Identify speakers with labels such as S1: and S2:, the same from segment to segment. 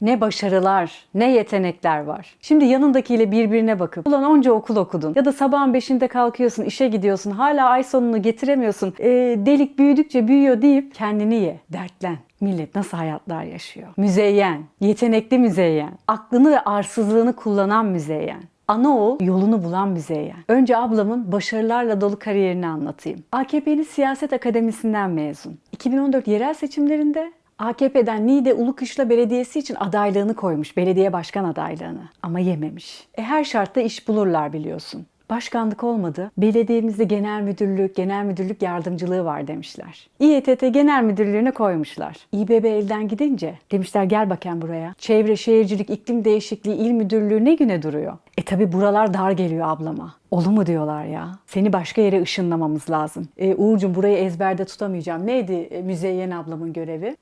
S1: Ne başarılar, ne yetenekler var. Şimdi yanındakiyle birbirine bakıp ulan onca okul okudun ya da sabahın beşinde kalkıyorsun, işe gidiyorsun, hala ay sonunu getiremiyorsun, ee, delik büyüdükçe büyüyor deyip kendini ye, dertlen. Millet nasıl hayatlar yaşıyor? Müzeyyen, yetenekli müzeyyen, aklını ve arsızlığını kullanan müzeyyen. Anaoğul yolunu bulan müzeyyen. Önce ablamın başarılarla dolu kariyerini anlatayım. AKP'li Siyaset Akademisi'nden mezun. 2014 yerel seçimlerinde AKP'den Niğde Ulukışla Belediyesi için adaylığını koymuş, belediye başkan adaylığını. Ama yememiş. E her şartta iş bulurlar biliyorsun. Başkanlık olmadı. Belediyemizde genel müdürlük, genel müdürlük yardımcılığı var demişler. İETT genel müdürlüğüne koymuşlar. İBB elden gidince demişler gel bakayım buraya. Çevre, şehircilik, iklim değişikliği il müdürlüğü ne güne duruyor? E tabi buralar dar geliyor ablama. Olu mu diyorlar ya? Seni başka yere ışınlamamız lazım. E, Uğur'cum burayı ezberde tutamayacağım. Neydi e, Müzeyyen ablamın görevi?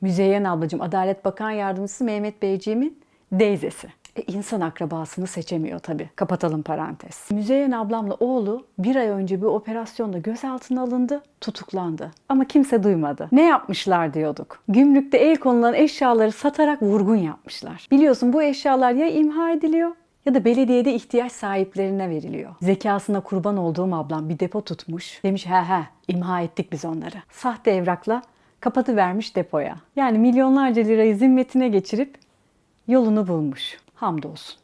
S1: Müzeyyen ablacığım Adalet Bakan Yardımcısı Mehmet Beyciğimin deyzesi. E, insan akrabasını seçemiyor tabii. Kapatalım parantez. Müzeyyen ablamla oğlu bir ay önce bir operasyonda gözaltına alındı, tutuklandı. Ama kimse duymadı. Ne yapmışlar diyorduk. Gümrükte el konulan eşyaları satarak vurgun yapmışlar. Biliyorsun bu eşyalar ya imha ediliyor ya da belediyede ihtiyaç sahiplerine veriliyor. Zekasına kurban olduğum ablam bir depo tutmuş. Demiş he he imha ettik biz onları. Sahte evrakla kapatıvermiş depoya. Yani milyonlarca lirayı zimmetine geçirip yolunu bulmuş. Hamdolsun.